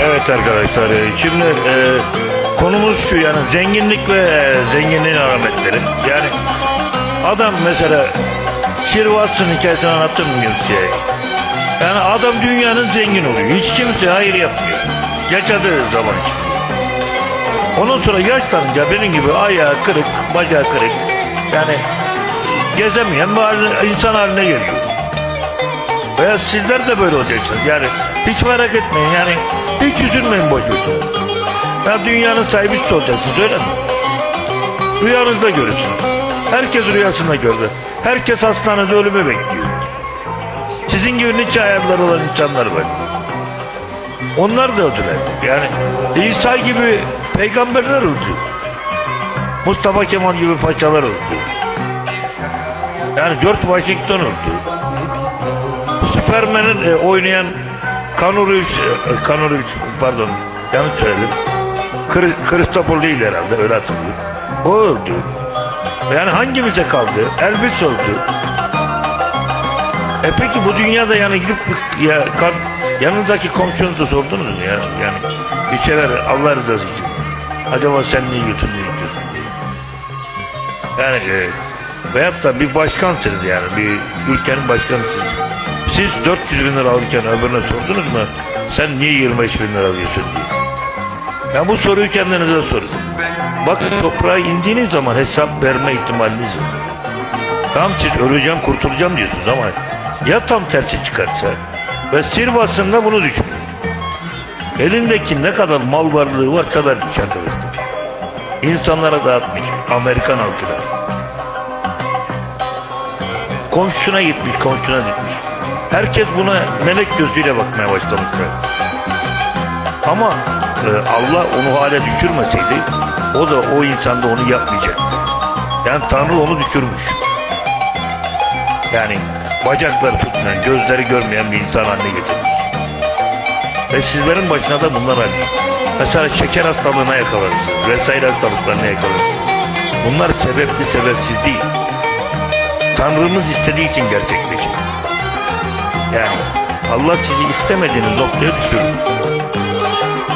Evet arkadaşlar e, şimdi e, konumuz şu yani zenginlik ve e, zenginliğin alametleri. Yani adam mesela Şirvats'ın hikayesini anlattım şey? Yani adam dünyanın zengin oluyor. Hiç kimse hayır yapmıyor. Yaşadığı zaman için. Ondan sonra yaşlanınca benim gibi ayağı kırık, bacağı kırık. Yani gezemeyen bir insan haline geliyor. Veya sizler de böyle olacaksınız. Yani hiç merak etmeyin yani hiç üzülmeyin boş boşuna. Ya dünyanın sahibi siz olacaksınız öyle mi? Rüyanızda görürsünüz. Herkes rüyasında gördü. Herkes hastanede ölümü bekliyor. Sizin gibi nice hayalleri olan insanlar var. Onlar da öldüler. Yani İsa gibi peygamberler öldü. Mustafa Kemal gibi paşalar öldü. Yani George Washington öldü. Superman'in e, oynayan Keanu Reeves, pardon yanlış söyledim. Christopher değil herhalde öyle hatırlıyorum. O öldü. Yani hangimize kaldı? Elvis öldü. E peki bu dünyada yani gidip ya kan, yanınızdaki komşunuza sordunuz mu ya? Yani bir şeyler Allah rızası için. Acaba sen ne yiyorsun ne içiyorsun diye. Yani e, veyahut da bir başkansınız yani bir ülkenin başkanısınız. Siz 400 bin lira alırken öbürüne sordunuz mu? Sen niye 25 bin lira alıyorsun diye. Ya bu soruyu kendinize sorun. Bakın toprağa indiğiniz zaman hesap verme ihtimaliniz var. Tamam siz öleceğim kurtulacağım diyorsunuz ama ya tam tersi çıkarsa ve Sirvas'ında bunu düşünün. Elindeki ne kadar mal varlığı varsa vermiş arkadaşlar. İnsanlara dağıtmış Amerikan halkına. Komşusuna gitmiş, komşusuna gitmiş. Herkes buna melek gözüyle bakmaya başlamışlar. Ama e, Allah onu hale düşürmeseydi o da o insan da onu yapmayacaktı. Yani Tanrı onu düşürmüş. Yani bacakları tutmayan, gözleri görmeyen bir insan haline getirmiş. Ve sizlerin başına da bunlar alıyor. Mesela şeker hastalığına yakalanırsınız, vesaire hastalıklarına yakalanırsınız. Bunlar sebepli sebepsiz değil. Tanrımız istediği için gerçekleşir. Yani Allah sizi istemediğiniz noktaya düşürür.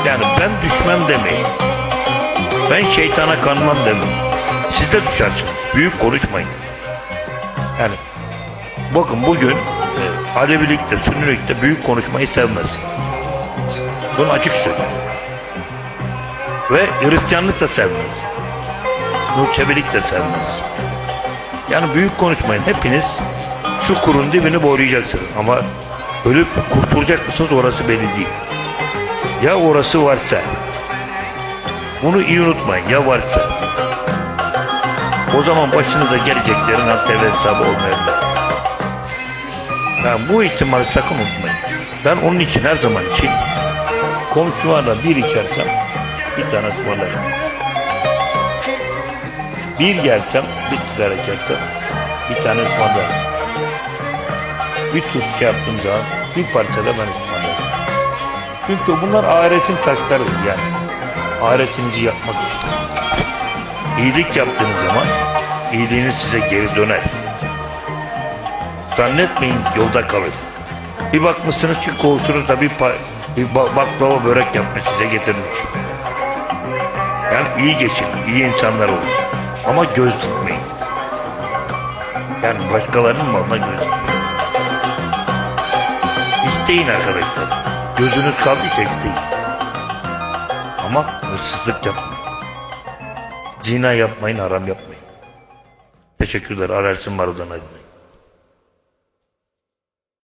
Yani ben düşmem demeyin. Ben şeytana kanmam demeyin. Siz de düşersiniz. Büyük konuşmayın. Yani bakın bugün e, Alevilikte, Sünnilikte büyük konuşmayı sevmez. Bunu açık söyleyeyim. Ve Hristiyanlık da sevmez. Nurçevilik de sevmez. Yani büyük konuşmayın. Hepiniz şu kurun dibini boylayacaksınız. Ama ölüp kurtulacak mısınız orası belli değil. Ya orası varsa bunu iyi unutmayın ya varsa o zaman başınıza geleceklerin ve hesabı olmayabilir. Yani bu ihtimali sakın unutmayın. Ben onun için her zaman için komşularla bir içersem bir tane ısmarlarım. Bir yersem bir sigara içersem bir tane ısmarlarım. Bir tuz şey yaptığım zaman bir parça da ben ısmarlarım. Çünkü bunlar ahiretin taşlarıdır yani. Ahiretinizi yapmak için. İyilik yaptığınız zaman iyiliğiniz size geri döner. Zannetmeyin yolda kalır. Bir bakmışsınız ki koğuşunuzda bir, bir ba- baklava börek yapmış size getirmiş. Yani iyi geçin, iyi insanlar olun. Ama göz tutmayın. Yani başkalarının malına göz tutmayın. İsteyin arkadaşlar. Gözünüz kaldıysa isteyin. Ama hırsızlık yapmayın. Zina yapmayın, haram yapmayın. Teşekkürler. Ararsin Marudan Aydın.